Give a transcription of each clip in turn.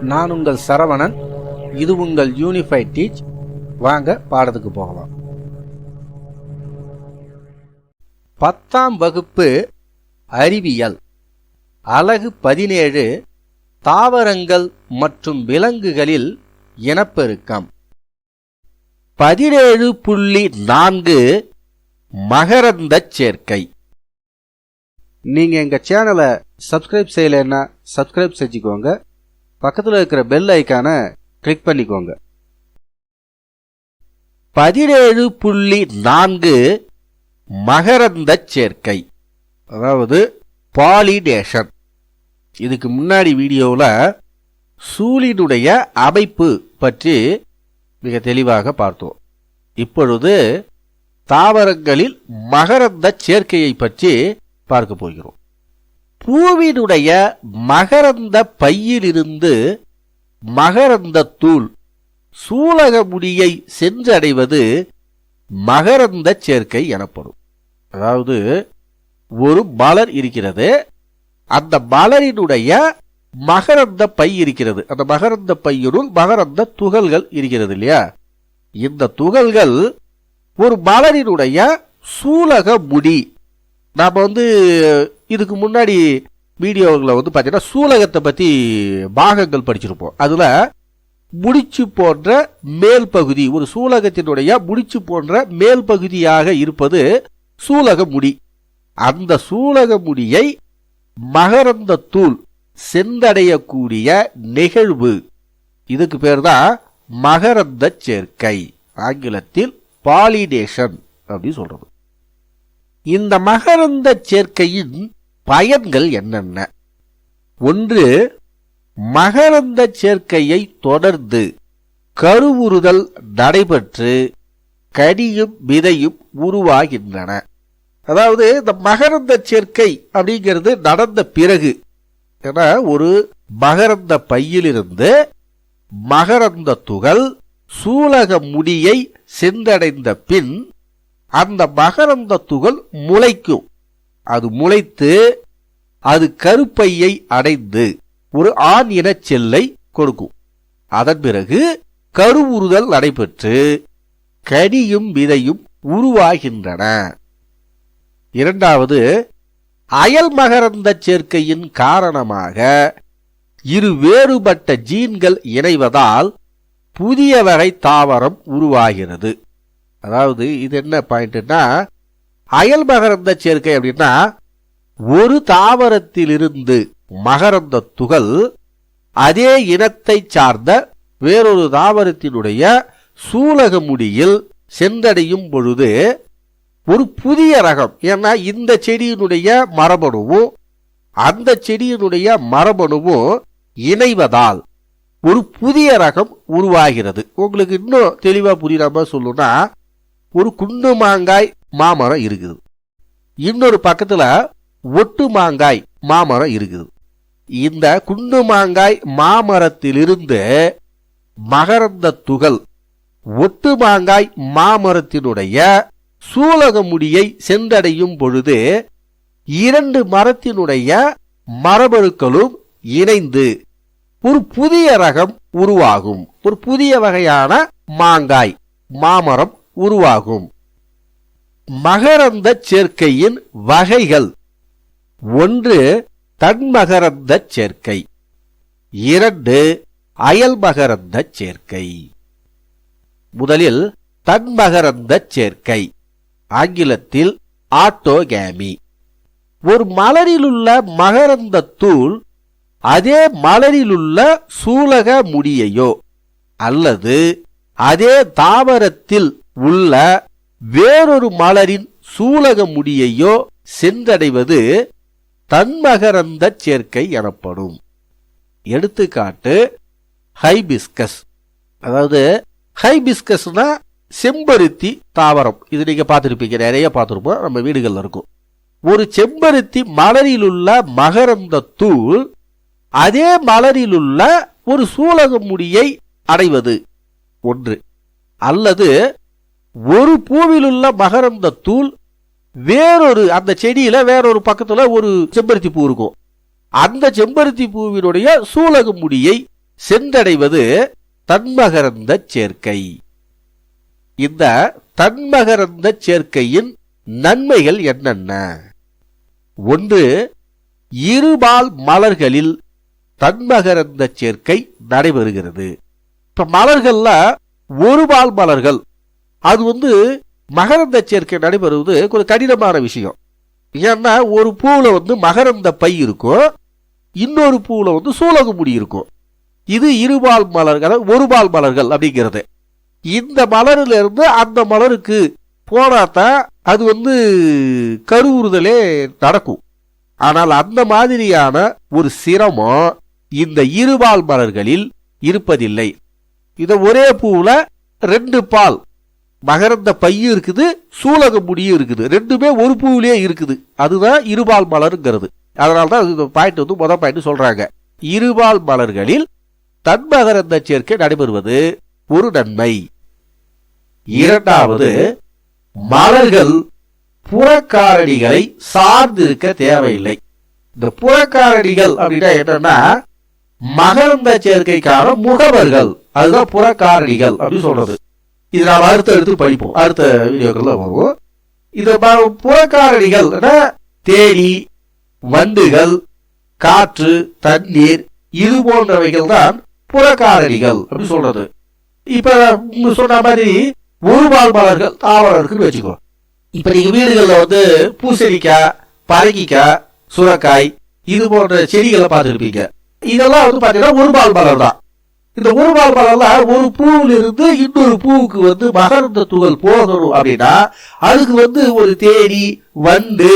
நான் உங்கள் சரவணன். இது உங்கள் யூனிஃபைட் டீச் வாங்க பாடத்துக்கு போகலாம். பத்தாம் வகுப்பு அறிவியல். அலகு பதினேழு தாவரங்கள் மற்றும் விலங்குகளில் இனப்பெருக்கம். பதினேழு புள்ளி நான்கு மகரந்தச் சேர்க்கை. நீங்க எங்க சேனலை சப்ஸ்கிரைப் செய்யலைன்னா சப்ஸ்கிரைப் செஞ்சுக்கோங்க. பக்கத்தில் இருக்கிற பெல் ஐக்கானை கிளிக் பண்ணிக்கோங்க. பதினேழு புள்ளி நான்கு மகரந்தச் சேர்க்கை. அதாவது பாலிடேஷன் இதுக்கு முன்னாடி வீடியோவில் சூழினுடைய அமைப்பு பற்றி மிக தெளிவாக பார்த்தோம். இப்பொழுது தாவரங்களில் மகரந்தச் சேர்க்கையை பற்றி பார்க்க போகிறோம். பூவினுடைய மகரந்த பையிலிருந்து மகரந்த தூள் சூலகமுடியை சென்றடைவது மகரந்த சேர்க்கை எனப்படும். அதாவது ஒரு மலர் இருக்கிறது அந்த மலரினுடைய மகரந்த பை இருக்கிறது. அந்த மகரந்த பையினுள் மகரந்த துகள்கள் இருக்கிறது இல்லையா? இந்த துகள்கள் ஒரு மலரினுடைய சூலக முடி நாம் வந்து இதுக்கு முன்னாடி வீடியோவில் வந்து பார்த்தீங்கன்னா சூலகத்தை பற்றி பாகங்கள் படிச்சிருப்போம். அதில் முடிச்சு போன்ற மேல் பகுதி ஒரு சூலகத்தினுடைய முடிச்சு போன்ற மேல் பகுதியாக இருப்பது சூலக முடி. அந்த சூலக முடியை மகரந்த தூள் செந்தடையக்கூடிய நிகழ்வு இதுக்கு பேர் தான் மகரந்த சேர்க்கை ஆங்கிலத்தில் பாலிடேஷன் அப்படின்னு சொல்றது. இந்த மகரந்த சேர்க்கையின் பயன்கள் என்னென்ன? ஒன்று மகரந்த சேர்க்கையை தொடர்ந்து கருவுறுதல் நடைபெற்று கடியும் விதையும் உருவாகின்றன. அதாவது இந்த மகரந்த சேர்க்கை அப்படிங்கிறது நடந்த பிறகு. என ஒரு மகரந்த பையிலிருந்து மகரந்த துகள் சூலக முடியை சென்றடைந்த பின் அந்த மகரந்த துகள் முளைக்கும். அது முளைத்து அது கருப்பையை அடைந்து ஒரு ஆண் இன செல்லை கொடுக்கும். அதன் பிறகு கருவுறுதல் நடைபெற்று கனியும் விதையும் உருவாகின்றன. இரண்டாவது அயல் மகரந்த சேர்க்கையின் காரணமாக இரு வேறுபட்ட ஜீன்கள் இணைவதால் புதிய வகை தாவரம் உருவாகிறது. அதாவது இது என்ன பாயிண்ட்னா அயல் மகரந்த சேர்க்கை அப்படின்னா ஒரு தாவரத்திலிருந்து மகரந்த துகள் அதே இனத்தை சார்ந்த வேறொரு தாவரத்தினுடைய சூலக முடியில் சென்றடையும் பொழுது ஒரு புதிய ரகம் ஏன்னா இந்த செடியினுடைய மரபணுவும் அந்த செடியினுடைய மரபணுவும் இணைவதால் ஒரு புதிய ரகம் உருவாகிறது. உங்களுக்கு இன்னும் தெளிவாக புரியாம சொல்லணும்னா ஒரு குண்டு மாங்காய் மாமரம் இருக்குது. இன்னொரு பக்கத்துல ஒட்டு மாங்காய் மாமரம் இருக்குது. இந்த குண்டு மாங்காய் மாமரத்திலிருந்து மகரந்த துகள் ஒட்டு மாங்காய் மாமரத்தினுடைய சூலக முடியை சென்றடையும் பொழுது இரண்டு மரத்தினுடைய மரபணுக்களும் இணைந்து ஒரு புதிய ரகம் உருவாகும். ஒரு புதிய வகையான மாங்காய் மாமரம் உருவாகும். மகரந்த சேர்க்கையின் வகைகள். ஒன்று தன்மகரந்த சேர்க்கை. இரண்டு அயல் மகரந்த சேர்க்கை. முதலில் தன்மகரந்த சேர்க்கை. ஆங்கிலத்தில் ஆட்டோகேமி. ஒரு மலரிலுள்ள மகரந்த தூள் அதே மலரிலுள்ள சூலக முடியையோ அல்லது அதே தாவரத்தில் உள்ள வேறொரு மலரின் சூலக முடியையோ சென்றடைவது தன்மகரந்த சேர்க்கை எனப்படும். எடுத்துக்காட்டு ஹைபிஸ்கஸ். அதாவது ஹைபிஸ்கஸ்னா செம்பருத்தி தாவரம். இது நீங்க பார்த்துருப்பீங்க நிறைய பார்த்துருப்போம் நம்ம வீடுகளில் இருக்கும். ஒரு செம்பருத்தி மலரிலுள்ள மகரந்த தூள் அதே மலரிலுள்ள ஒரு சூலக முடியை அடைவது. ஒன்று. அல்லது ஒரு பூவிலுள்ள மகரந்த தூள் வேறொரு அந்த செடியில வேறொரு பக்கத்துல ஒரு செம்பருத்தி பூ இருக்கும். அந்த செம்பருத்தி பூவினுடைய சூலக முடியை சென்றடைவது தன்மகரந்த சேர்க்கை. இந்த தன்மகரந்த சேர்க்கையின் நன்மைகள் என்னென்ன? ஒன்று இருபால் மலர்களில் தன்மகரந்த சேர்க்கை நடைபெறுகிறது. இப்ப மலர்கள்ல ஒருபால் மலர்கள் அது வந்து மகரந்த சேர்க்கை நடைபெறுவது கொஞ்சம் கடினமான விஷயம். ஏன்னா ஒரு பூவில் வந்து மகரந்த பை இருக்கும். இன்னொரு பூவில் வந்து சூலகுமுடி இருக்கும். இது இருபால் மலர்கள் ஒருபால் மலர்கள் அப்படிங்கிறது. இந்த மலரிலிருந்து அந்த மலருக்கு போனாதான் அது வந்து கருவுறுதலே நடக்கும். ஆனால் அந்த மாதிரியான ஒரு சிரமம் இந்த இருபால் மலர்களில் இருப்பதில்லை. இதை ஒரே பூவில் ரெண்டு பால் மகரந்த பையும் இருக்குது சூலக முடியும் இருக்குது. ரெண்டுமே ஒரு பூவிலேயே இருக்குது. அதுதான் இருபால் மலருங்கிறது. அதனால்தான் இந்த பாயிண்ட் வந்து முதல் பாயிண்ட் சொல்றாங்க. இருபால் மலர்களில் தன்மகரந்த சேர்க்கை நடைபெறுவது ஒரு நன்மை. இரண்டாவது மலர்கள் புறக்காரணிகளை சார்ந்திருக்க தேவையில்லை. இந்த புறக்காரணிகள் அப்படின்னா என்னன்னா மகரந்த சேர்க்கைக்கான முகவர்கள். அதுதான் புறக்காரணிகள் அப்படின்னு சொல்றது. இது நாம் அடுத்த எடுத்து படிப்போம். அடுத்த வீடியோக்கள்ல போவோம். இது புறக்காரணிகள் தேனி வண்டுகள் காற்று தண்ணீர் இது போன்றவைகள் தான் புறக்காரணிகள் அப்படின்னு சொல்றது. இப்ப சொன்ன மாதிரி ஒரு வாழ்வாளர்கள் தாவரர்கள் வச்சுக்கோ. இப்ப நீங்க வீடுகள்ல வந்து பூசணிக்காய் பரங்கிக்காய் சுரக்காய் இது போன்ற செடிகளை பார்த்துருப்பீங்க. இதெல்லாம் வந்து பாத்தீங்கன்னா ஒரு பால் மலர் தான். இந்த ஒரு பால் ஒரு பூவில் இருந்து இன்னொரு பூவுக்கு வந்து மகர்ந்த துகள் போகணும் அப்படின்னா அதுக்கு வந்து ஒரு தேனி வண்டு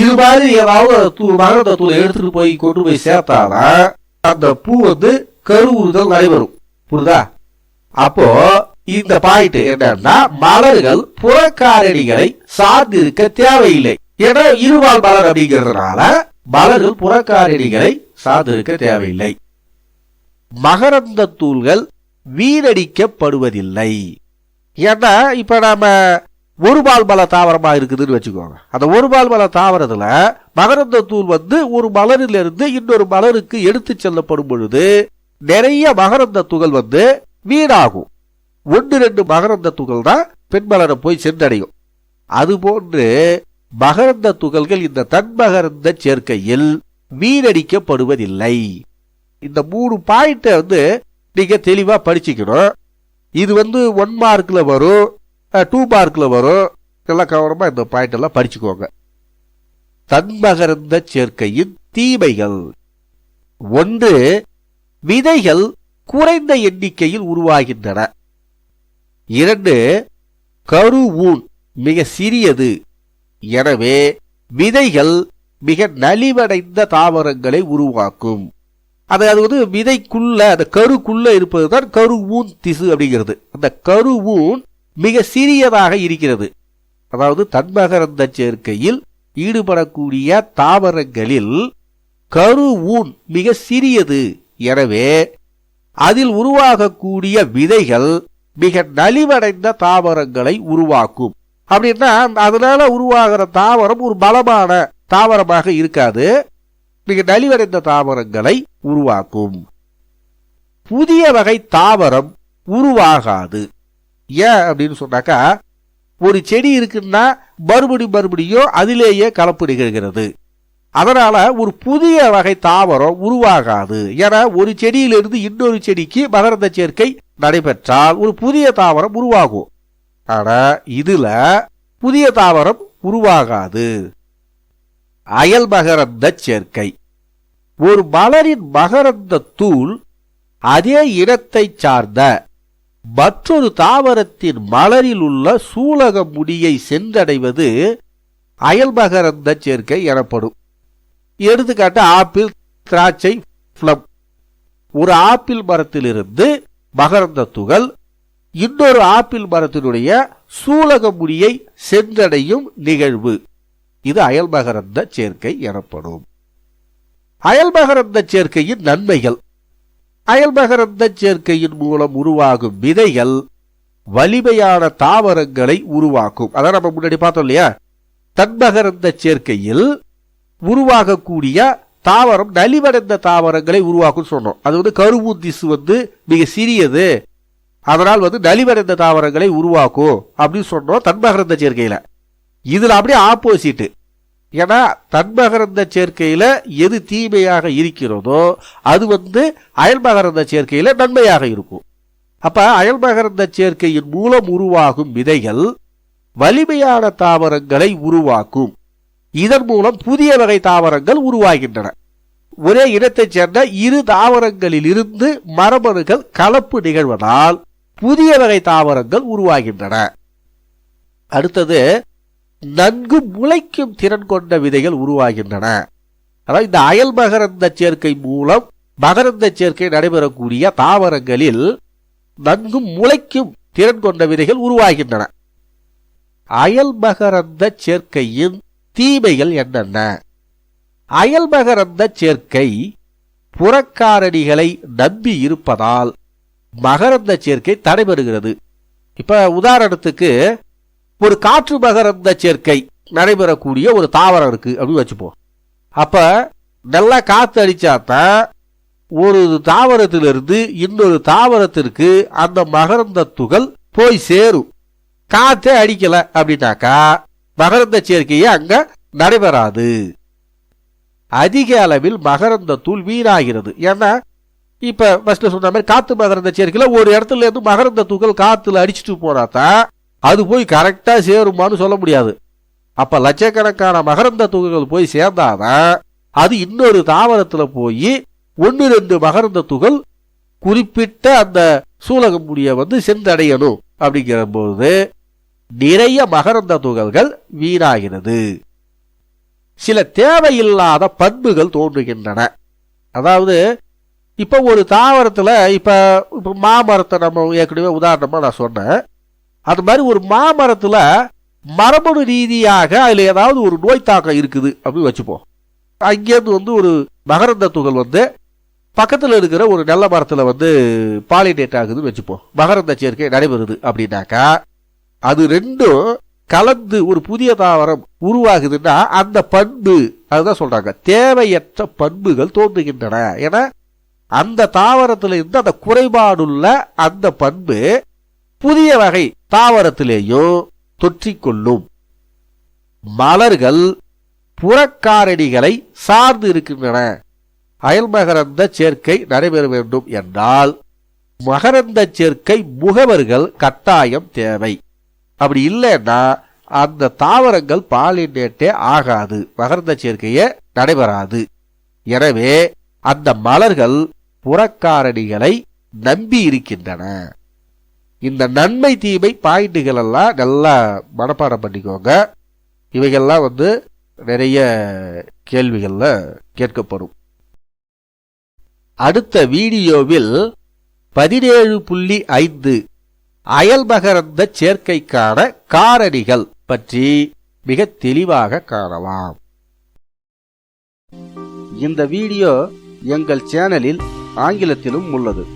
இது மாதிரி ஏதாவது மகர்ந்த தூளை எடுத்துட்டு போய் கொண்டு போய் சேர்த்தாதான் அந்த பூ வந்து கருவுறுதல் நடைபெறும். புரியுதா? அப்போ இந்த பாயிண்ட் என்னன்னா மலர்கள் புறக்காரணிகளை சார்ந்திருக்க தேவையில்லை. ஏன்னா இருவால் மலர் அப்படிங்கிறதுனால மலர்கள் புறக்காரணிகளை சார்ந்திருக்க தேவையில்லை. மகரந்த தூள்கள் வீணடிக்கப்படுவதில்லை. ஏன்னா இப்ப நாம ஒரு பால் மல தாவரமா இருக்குதுன்னு வச்சுக்கோங்க. அந்த ஒரு பால் மல தாவரத்துல மகரந்த தூள் வந்து ஒரு மலரிலிருந்து இன்னொரு மலருக்கு எடுத்து செல்லப்படும் பொழுது நிறைய மகரந்த துகள் வந்து வீணாகும். ஒன்று ரெண்டு மகரந்த துகள் தான் பெண் மலரை போய் சென்றடையும். அதுபோன்று மகரந்த துகள்கள் இந்த தன்மகரந்த சேர்க்கையில் வீணடிக்கப்படுவதில்லை. இந்த மூணு பாயிண்ட்டை வந்து நீங்கள் தெளிவாக படிச்சுக்கணும். இது வந்து ஒன் மார்க்கில் வரும் டூ மார்க்கில் வரும். நல்லா கவனமாக இந்த பாயிண்டெல்லாம் படிச்சுக்கோங்க. தன்மகர்ந்த சேர்க்கையின் தீமைகள். ஒன்று விதைகள் குறைந்த எண்ணிக்கையில் உருவாகின்றன. இரண்டு கரு ஊன் மிக சிறியது. எனவே விதைகள் மிக நலிவடைந்த தாவரங்களை உருவாக்கும். அது அது வந்து விதைக்குள்ள அந்த கருக்குள்ள இருப்பது தான் கருவூன் திசு அப்படிங்கிறது. அந்த கரு ஊன் மிக சிறியதாக இருக்கிறது. அதாவது தன்மகரந்த சேர்க்கையில் ஈடுபடக்கூடிய தாவரங்களில் கரு ஊன் மிக சிறியது. எனவே அதில் உருவாகக்கூடிய விதைகள் மிக நலிவடைந்த தாவரங்களை உருவாக்கும். அப்படின்னா அதனால உருவாகிற தாவரம் ஒரு பலமான தாவரமாக இருக்காது. மிக நலிவடைந்த தாவரங்களை உருவாக்கும். புதிய வகை தாவரம் உருவாகாது. ஏன் அப்படின்னு சொன்னாக்கா ஒரு செடி இருக்குன்னா மறுபடி மறுபடியும் அதிலேயே கலப்பு நிகழ்கிறது. அதனால் ஒரு புதிய வகை தாவரம் உருவாகாது. ஏன்னா ஒரு செடியிலிருந்து இன்னொரு செடிக்கு மகரந்த சேர்க்கை நடைபெற்றால் ஒரு புதிய தாவரம் உருவாகும். ஆனால் இதில் புதிய தாவரம் உருவாகாது. அயல் மகரந்த சேர்க்கை. ஒரு மலரின் மகரந்த தூள் அதே இனத்தை சார்ந்த மற்றொரு தாவரத்தின் மலரில் உள்ள சூலக முடியை சென்றடைவது அயல் மகரந்த சேர்க்கை எனப்படும். எடுத்துக்காட்டு ஆப்பிள் திராட்சை ஃப்ளம் ஒரு ஆப்பிள் மரத்திலிருந்து மகரந்த துகள் இன்னொரு ஆப்பிள் மரத்தினுடைய சூலக முடியை சென்றடையும் நிகழ்வு. இது அயல் மகரந்த சேர்க்கை எனப்படும். அயல்மகரந்த சேர்க்கையின் நன்மைகள். அயல்மகரந்த சேர்க்கையின் மூலம் உருவாகும் விதைகள் வலிமையான தாவரங்களை உருவாக்கும். அதான் நம்ம முன்னாடி பார்த்தோம் இல்லையா? தன்மகரந்த சேர்க்கையில் உருவாகக்கூடிய தாவரம் நலிவடைந்த தாவரங்களை உருவாக்கும் சொன்னோம். அது வந்து கருவூத்திசு வந்து மிக சிறியது. அதனால் வந்து நலிவடைந்த தாவரங்களை உருவாக்கும் அப்படின்னு சொன்னோம் தன்மகரந்த சேர்க்கையில். இதில் அப்படியே ஆப்போசிட்டு ஏன்னா தன்மகரந்த சேர்க்கையில் எது தீமையாக இருக்கிறதோ அது வந்து அயல்மகரந்த சேர்க்கையில் நன்மையாக இருக்கும். அப்போ அயல்மகரந்த சேர்க்கையின் மூலம் உருவாகும் விதைகள் வலிமையான தாவரங்களை உருவாக்கும். இதன் மூலம் புதிய வகை தாவரங்கள் உருவாகின்றன. ஒரே இனத்தைச் சேர்ந்த இரு தாவரங்களிலிருந்து மரபணுகள் கலப்பு நிகழ்வதால் புதிய வகை தாவரங்கள் உருவாகின்றன. அடுத்தது நன்கு முளைக்கும் திறன் கொண்ட விதைகள் உருவாகின்றன. அதாவது இந்த அயல் மகரந்த சேர்க்கை மூலம் மகரந்த சேர்க்கை நடைபெறக்கூடிய தாவரங்களில் நன்கு முளைக்கும் திறன் கொண்ட விதைகள் உருவாகின்றன. அயல் மகரந்த சேர்க்கையின் தீமைகள் என்னென்ன? அயல் மகரந்த சேர்க்கை புறக்காரணிகளை நம்பி இருப்பதால் மகரந்த சேர்க்கை தடைபெறுகிறது இப்ப உதாரணத்துக்கு ஒரு காற்று மகரந்த சேர்க்கை நடைபெறக்கூடிய ஒரு தாவரம் இருக்கு அப்படின்னு வச்சுப்போம். அப்ப நல்லா காத்து அடிச்சாதான் ஒரு தாவரத்திலிருந்து இன்னொரு தாவரத்திற்கு அந்த மகரந்த துகள் போய் சேரும். காத்தே அடிக்கல அப்படின்னாக்கா மகரந்த சேர்க்கையே அங்க நடைபெறாது. அதிக அளவில் மகரந்த தூள் வீணாகிறது. ஏன்னா இப்ப ஃபர்ஸ்ட் சொன்ன மாதிரி காத்து மகரந்த சேர்க்கையில ஒரு இடத்துல இருந்து மகரந்த துகள் காத்துல அடிச்சுட்டு போனாதான் அது போய் கரெக்டாக சேருமான்னு சொல்ல முடியாது. அப்போ லட்சக்கணக்கான மகரந்த துகள்கள் போய் சேர்ந்தாதான் அது இன்னொரு தாவரத்தில் போய் ஒன்று ரெண்டு மகரந்த துகள் குறிப்பிட்ட அந்த சூலகம் முடிய வந்து சென்றடையணும் அப்படிங்கிற போது நிறைய மகரந்த துகள்கள் வீணாகிறது. சில தேவையில்லாத பண்புகள் தோன்றுகின்றன. அதாவது இப்போ ஒரு தாவரத்தில் இப்போ இப்போ மாமரத்தை நம்ம ஏற்கனவே உதாரணமாக நான் சொன்னேன். அது மாதிரி ஒரு மாமரத்தில் மரபணு ரீதியாக அதில் ஏதாவது ஒரு நோய் தாக்கம் இருக்குது அப்படின்னு வச்சுப்போம். அங்கேருந்து வந்து ஒரு மகரந்த துகள் வந்து பக்கத்தில் இருக்கிற ஒரு நல்ல மரத்தில் வந்து பாலினேட் ஆகுதுன்னு வச்சுப்போம். மகரந்த சேர்க்கை நடைபெறுது அப்படின்னாக்கா அது ரெண்டும் கலந்து ஒரு புதிய தாவரம் உருவாகுதுன்னா அந்த பண்பு அதுதான் சொல்றாங்க தேவையற்ற பண்புகள் தோன்றுகின்றன. ஏன்னா அந்த தாவரத்தில் இருந்து அந்த குறைபாடுள்ள அந்த பண்பு புதிய வகை தாவரத்திலேயோ தொற்றிக்கொள்ளும். மலர்கள் புறக்காரணிகளை சார்ந்து இருக்கின்றன. அயல்மகரந்த சேர்க்கை நடைபெற வேண்டும் என்றால் மகரந்த சேர்க்கை முகவர்கள் கட்டாயம் தேவை. அப்படி இல்லைன்னா அந்த தாவரங்கள் பாலினேட்டே ஆகாது. மகரந்த சேர்க்கையே நடைபெறாது. எனவே அந்த மலர்கள் புறக்காரணிகளை நம்பி இருக்கின்றன. இந்த நன்மை தீமை பாயிண்ட்டுகளெல்லாம் எல்லாம் நல்லா மனப்பாடம் பண்ணிக்கோங்க. இவைகள்லாம் வந்து நிறைய கேள்விகளில் கேட்கப்படும். அடுத்த வீடியோவில் பதினேழு புள்ளி ஐந்து அயல்மகரந்த சேர்க்கைக்கான காரணிகள் பற்றி மிக தெளிவாக காணலாம். இந்த வீடியோ எங்கள் சேனலில் ஆங்கிலத்திலும் உள்ளது.